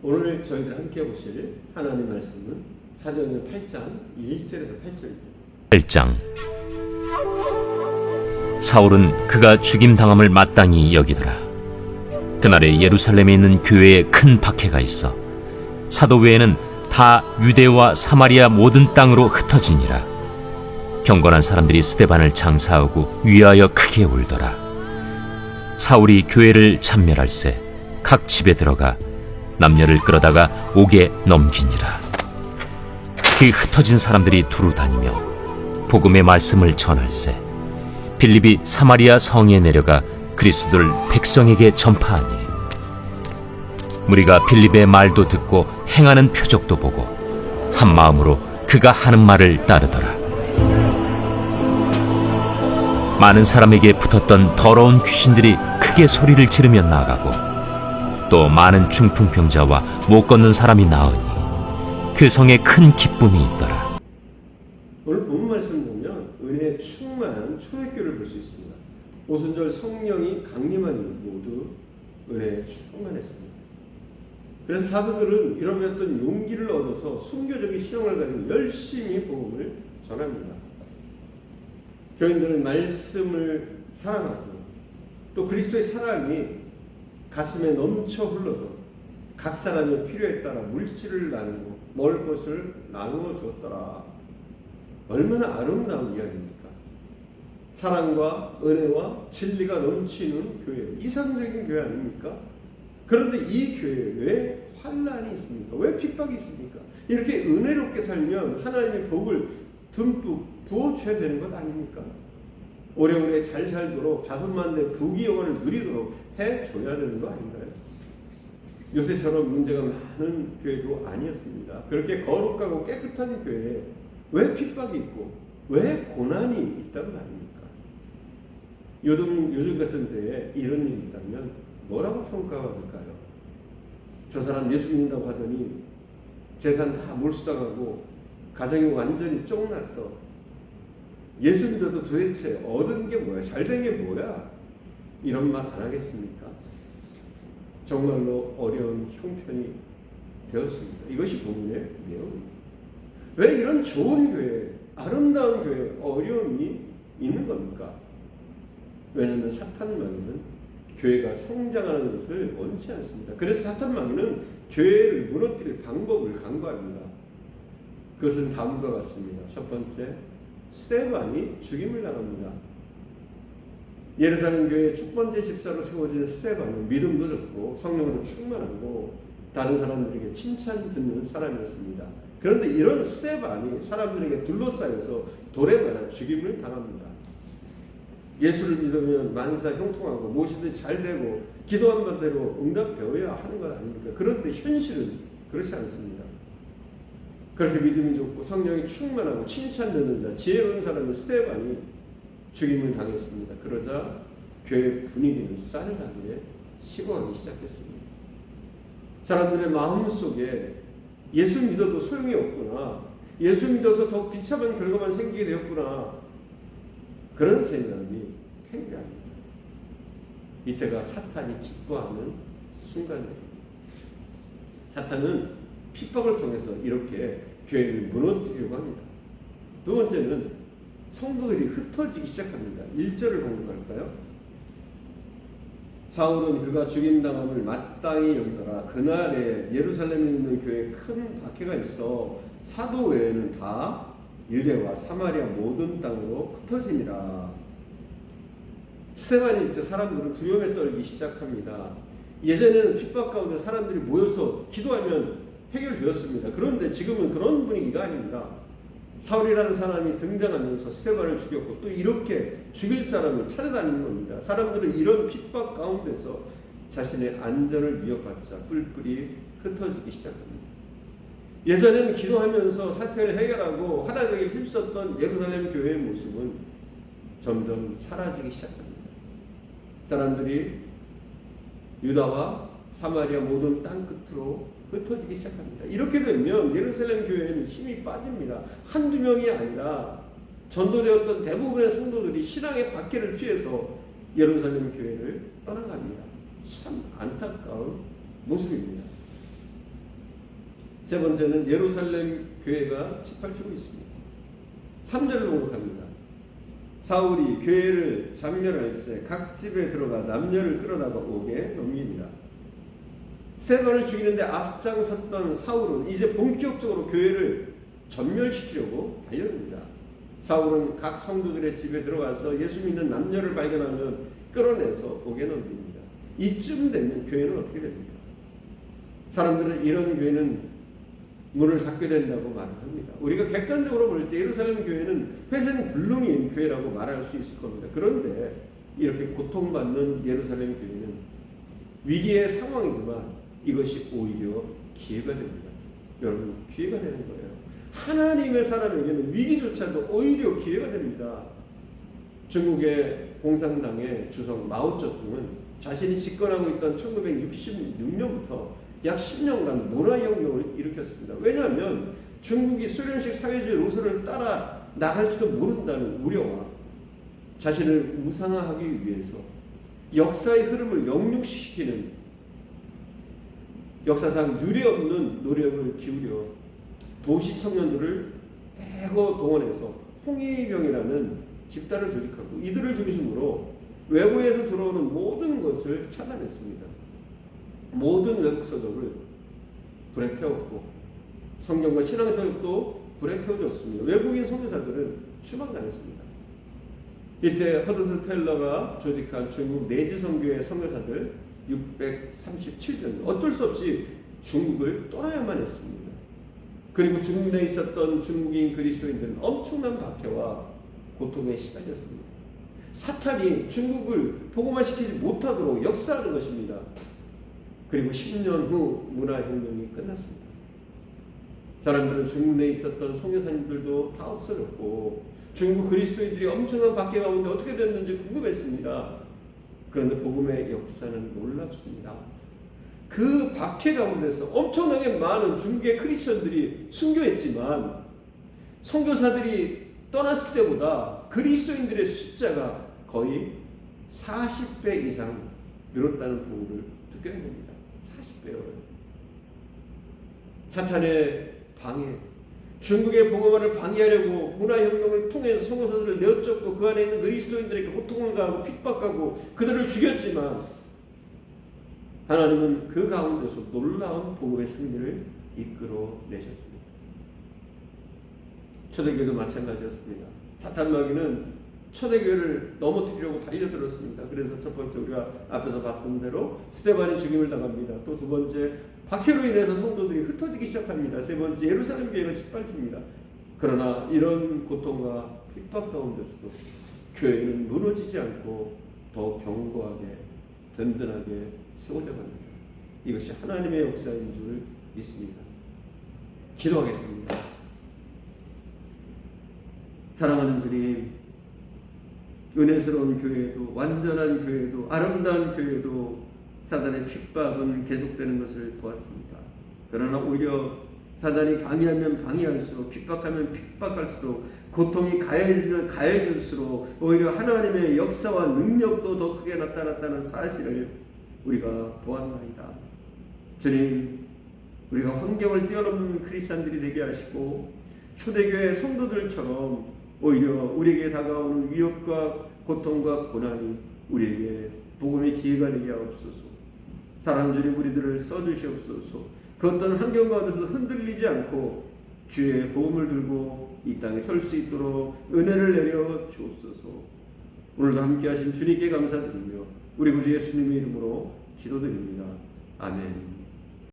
오늘 저희들 함께 보실 하나님 말씀은 사도행전 8장 1절에서 8절입니다. 1장 사울은 그가 죽임 당함을 마땅히 여기더라. 그날에 예루살렘에 있는 교회에 큰 박해가 있어 사도 외에는 다 유대와 사마리아 모든 땅으로 흩어지니라. 경건한 사람들이 스데반을 장사하고 위하여 크게 울더라. 사울이 교회를 참멸할세 각 집에 들어가 남녀를 끌어다가 옥에 넘기니라. 그 흩어진 사람들이 두루 다니며 복음의 말씀을 전할세 빌립이 사마리아 성에 내려가 그리스도를 백성에게 전파하니 무리가 빌립의 말도 듣고 행하는 표적도 보고 한 마음으로 그가 하는 말을 따르더라 많은 사람에게 붙었던 더러운 귀신들이 크게 소리를 지르며 나가고 또 많은 중풍병자와 못 걷는 사람이 나으니 그 성에 큰 기쁨이 있더라 오늘 본 말씀 보면 은혜에 충만한 초대교를 볼 수 있습니다. 오순절 성령이 강림한 모두 은혜에 충만했습니다. 그래서 사도들은 이런 어떤 용기를 얻어서 순교적인 신앙을 가지고 열심히 복음을 전합니다. 교인들은 말씀을 사랑하고 또 그리스도의 사랑이 가슴에 넘쳐 흘러서 각 사람의 필요에 따라 물질을 나누고 먹을 것을 나누어 주었더라. 얼마나 아름다운 이야기입니까? 사랑과 은혜와 진리가 넘치는 교회, 이상적인 교회 아닙니까? 그런데 이 교회에 왜 환란이 있습니까? 왜 핍박이 있습니까? 이렇게 은혜롭게 살면 하나님의 복을 듬뿍 부어줘야 되는 것 아닙니까? 오래오래 잘 살도록 자손만대 부귀 영화를 누리도록 해줘야 되는 거 아닌가요? 요새처럼 문제가 많은 교회도 아니었습니다. 그렇게 거룩하고 깨끗한 교회에 왜 핍박이 있고 왜 고난이 있다는 거 아닙니까? 요즘, 요즘 같은 때에 이런 일이 있다면 뭐라고 평가가 될까요? 저 사람 예수 믿는다고 하더니 재산 다 몰수당하고 가정이 완전히 쫑났어. 예수 믿어도 도대체 얻은 게 뭐야? 잘된 게 뭐야? 이런 말 안 하겠습니까? 정말로 어려운 형편이 되었습니다. 이것이 본문의 내용입니다. 왜 이런 좋은 교회, 아름다운 교회 어려움이 있는 겁니까? 왜냐하면 사탄 마귀는 교회가 성장하는 것을 원치 않습니다. 그래서 사탄 마귀는 교회를 무너뜨릴 방법을 강구합니다. 그것은 다음과 같습니다. 첫 번째, 스테반이 죽임을 당합니다. 예루살렘 교회의 첫 번째 집사로 세워진 스테반은 믿음도 좋고 성령으로 충만하고 다른 사람들에게 칭찬 듣는 사람이었습니다. 그런데 이런 스테반이 사람들에게 둘러싸여서 돌에 맞아 죽임을 당합니다. 예수를 믿으면 만사 형통하고 무엇이든지 잘 되고 기도한 바대로 응답되어야 하는 것 아닙니까? 그런데 현실은 그렇지 않습니다. 그렇게 믿음이 좋고 성령이 충만하고 칭찬 듣는 자, 지혜로운 사람은 스테반이 죽임을 당했습니다. 그러자 교회 분위기는 싸늘하게 식어가기 시작했습니다. 사람들의 마음 속에 예수 믿어도 소용이 없구나. 예수 믿어서 더 비참한 결과만 생기게 되었구나. 그런 생각이 팽배합니다. 이때가 사탄이 기뻐하는 순간입니다. 사탄은 핍박을 통해서 이렇게 교회를 무너뜨리려고 합니다. 두 번째는 성도들이 흩어지기 시작합니다. 1절을 공부할까요? 사울은 그가 죽임당함을 마땅히 여기더라. 그날에 예루살렘에 있는 교회에 큰 박해가 있어 사도 외에는 다 유대와 사마리아 모든 땅으로 흩어지니라. 스테반이 때 사람들은 두려움에 떨기 시작합니다. 예전에는 핍박 가운데 사람들이 모여서 기도하면 해결되었습니다. 그런데 지금은 그런 분위기가 아닙니다. 사울이라는 사람이 등장하면서 스테반을 죽였고 또 이렇게 죽일 사람을 찾아다니는 겁니다. 사람들은 이런 핍박 가운데서 자신의 안전을 위협받자 뿔뿔이 흩어지기 시작합니다. 예전에는 기도하면서 사태를 해결하고 하나님에게 힘썼던 예루살렘 교회의 모습은 점점 사라지기 시작합니다. 사람들이 유다와 사마리아 모든 땅 끝으로 흩어지기 시작합니다. 이렇게 되면 예루살렘 교회는 힘이 빠집니다. 한두 명이 아니라 전도되었던 대부분의 성도들이 신앙의 박해를 피해서 예루살렘 교회를 떠나갑니다. 참 안타까운 모습입니다. 세 번째는 예루살렘 교회가 짓밟히고 있습니다. 3절을 공격합니다. 사울이 교회를 장렬할세 각 집에 들어가 남녀를 끌어다가 옥에 넘깁니다. 스테반을 죽이는데 앞장섰던 사울은 이제 본격적으로 교회를 전멸시키려고 달려듭니다. 사울은 각 성도들의 집에 들어가서 예수 믿는 남녀를 발견하면 끌어내서 옥에 넘깁니다. 이쯤 되면 교회는 어떻게 됩니까? 사람들은 이런 교회는 문을 닫게 된다고 말을 합니다. 우리가 객관적으로 볼 때 예루살렘 교회는 회생 불능인 교회라고 말할 수 있을 겁니다. 그런데 이렇게 고통받는 예루살렘 교회는 위기의 상황이지만 이것이 오히려 기회가 됩니다. 여러분 기회가 되는 거예요. 하나님의 사람에게는 위기조차도 오히려 기회가 됩니다. 중국의 공산당의 주석 마오쩌둥은 자신이 집권하고 있던 1966년부터 약 10년간 문화혁명을 일으켰습니다. 왜냐하면 중국이 소련식 사회주의 노선을 따라 나갈지도 모른다는 우려와 자신을 우상화하기 위해서 역사의 흐름을 역류시키는 역사상 유례없는 노력을 기울여 도시 청년들을 대거 동원해서 홍위병이라는 집단을 조직하고 이들을 중심으로 외부에서 들어오는 모든 것을 차단했습니다. 모든 외국 서적을 불에 태웠고 성경과 신앙서적도 불에 태워졌습니다. 외국인 선교사들은 추방당했습니다. 이때 허드슨 텔러가 조직한 중국 내지 선교의 선교사들 637명 어쩔 수 없이 중국을 떠나야만 했습니다. 그리고 중국 내에 있었던 중국인 그리스도인들은 엄청난 박해와 고통에 시달렸습니다. 사탄이 중국을 복음화 시키지 못하도록 역사하는 것입니다. 그리고 10년 후 문화혁명이 끝났습니다. 사람들은 중국 내에 있었던 송교사님들도 다 없어졌고 중국 그리스도인들이 엄청난 박해 가운데 어떻게 됐는지 궁금했습니다. 그런데 복음의 역사는 놀랍습니다. 그 박해 가운데서 엄청나게 많은 중국의 크리스천들이 순교했지만 선교사들이 떠났을 때보다 그리스도인들의 숫자가 거의 40배 이상 늘었다는 보고를 듣게 된 겁니다. 40배요. 사탄의 방해, 중국의 복음화를 방해하려고 문화혁명을 통해서 선교사들을 내어쫓고 그 안에 있는 그리스도인들에게 고통을 가하고 핍박하고 그들을 죽였지만 하나님은 그 가운데서 놀라운 복음의 승리를 이끌어 내셨습니다. 초대교회도 마찬가지였습니다. 사탄 마귀는 초대교회를 넘어뜨리려고 달려들었습니다. 그래서 첫 번째 우리가 앞에서 봤던 대로 스테반이 죽임을 당합니다. 또 두 번째 박해로 인해서 성도들이 흩어지기 시작합니다. 세 번째 예루살렘 교회가 짓밟힙니다. 그러나 이런 고통과 핍박 가운데서도 교회는 무너지지 않고 더 견고하게 든든하게 세워져 갑니다. 이것이 하나님의 역사인 줄 믿습니다. 기도하겠습니다. 사랑하는 주님, 은혜스러운 교회도 완전한 교회도 아름다운 교회도 사단의 핍박은 계속되는 것을 보았습니다. 그러나 오히려 사단이 방해하면 방해할수록 핍박하면 핍박할수록 고통이 가해지면 가해질수록 오히려 하나님의 역사와 능력도 더 크게 나타났다는 사실을 우리가 보았나이다. 주님, 우리가 환경을 뛰어넘는 크리스찬들이 되게 하시고 초대교회 성도들처럼 오히려 우리에게 다가오는 위협과 고통과 고난이 우리에게 복음의 기회가 되게 하옵소서. 사랑하는 주님 우리들을 써주시옵소서. 그 어떤 환경 가운데서 흔들리지 않고 주의 복음을 들고 이 땅에 설 수 있도록 은혜를 내려 주옵소서. 오늘도 함께 하신 주님께 감사드리며 우리 구주 예수님의 이름으로 기도드립니다. 아멘.